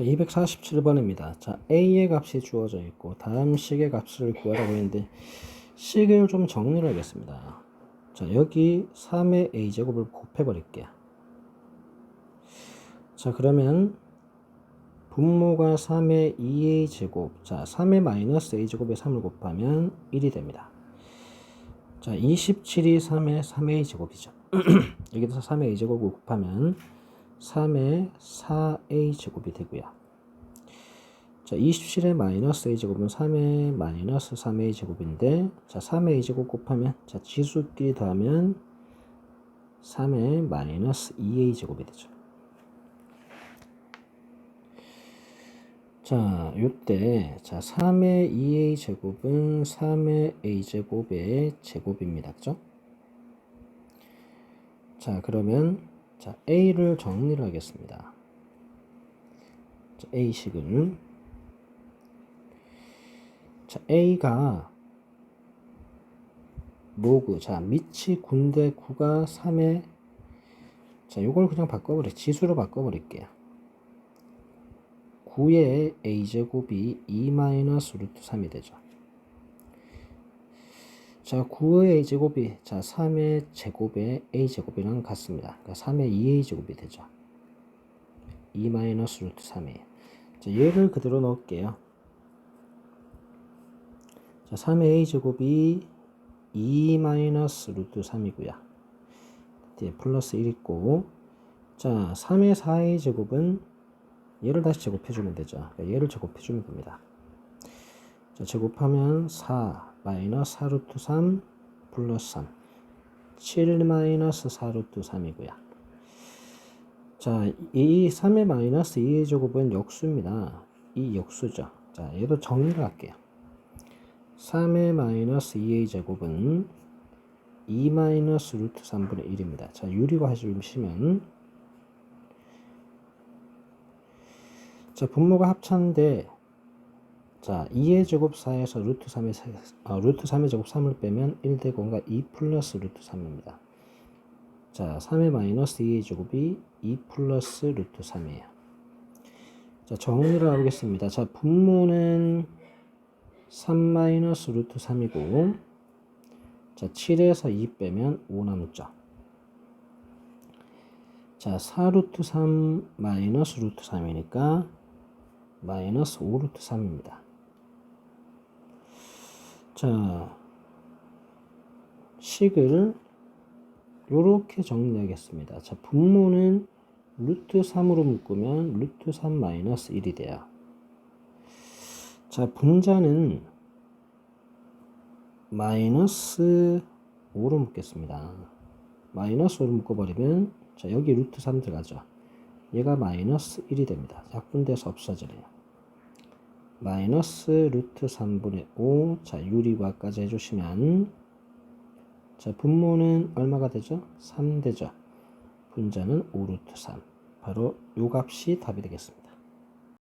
자, 247번입니다. 자, a의 값이 주어져 있고 다음 식의 값을 구하라고 했는데 식을 좀 정리를 하겠습니다. 자, 여기 3의 a제곱을 곱해 버릴게요. 자, 그러면 분모가 3의 2a 제곱. 자, 3의 마이너스 a 제곱에 3을 곱하면 1이 됩니다. 자, 27이 3의 3a 제곱이죠. 여기서 3의 a 제곱을 곱하면 3의 4a 제곱이 되고요. 자, 27의 마이너스 a 제곱은 3의 마이너스 3a 제곱인데, 자, 3의 a 제곱 곱하면, 자, 지수끼리 더하면 3의 마이너스 2a 제곱이 되죠. 자, 요때, 자, 3의 2a 제곱은 3의 a 제곱의 제곱입니다. 그죠? 자, 그러면, 자, a를 정리를 하겠습니다. 자, a식을. 자, a가 로그, 자, 미치 군대 9가 3의, 자, 요걸 그냥 바꿔버려. 지수로 바꿔버릴게요. 9의 a제곱이 2 마이너스 루트 3이 되죠. 자, 9의 a제곱이 자 3의 제곱의 a제곱이랑 같습니다. 그러니까 3의 2a 제곱이 되죠. 2 마이너스 루트 3이에요. 자, 얘를 그대로 넣을게요. 자, 3의 a 제곱이 2 마이너스 루트 3이고요. 뒤에 플러스 1 있고 자, 3의 4a 제곱은 얘를 다시 제곱해주면 되죠. 그러니까 얘를 제곱해주면 됩니다. 자, 제곱하면 4 마이너스 4 루트 3 플러스 3 7 마이너스 4 루트 3이고요. 자, 이 3의 마이너스 2의 제곱은 역수입니다. 이 역수죠. 자, 얘도 정리를 할게요. 3의 마이너스 2의 제곱은 2 마이너스 루트 3분의 1입니다. 자, 유리화 해주시면 자, 분모가 합차인데 자, 2의 제곱 4에서 루트 3의, 어, 루트 3의 제곱 3을 빼면 1 되고 가2 플러스 루트 3입니다. 자, 3의 마이너스 2의 제곱이 2 플러스 루트 3이에요. 자, 정리를 하겠습니다. 자, 분모는 3 마이너스 루트 3이고 자, 7에서 2 빼면 5 남죠. 자, 4 루트 3 마이너스 루트 3이니까 마이너스 5 루트 3입니다. 자, 식을 이렇게 정리하겠습니다. 자, 분모는 루트 3으로 묶으면 루트 3 마이너스 1이 돼요. 자, 분자는 마이너스 5로 묶겠습니다. 마이너스 5로 묶어버리면 자, 여기 루트 3 들어가죠. 얘가 마이너스 1이 됩니다. 약분돼서 없어지네요. 마이너스 루트 3분의 5. 자, 유리화까지 해주시면 자, 분모는 얼마가 되죠? 3 되죠. 분자는 5 루트 3. 바로 요 값이 답이 되겠습니다.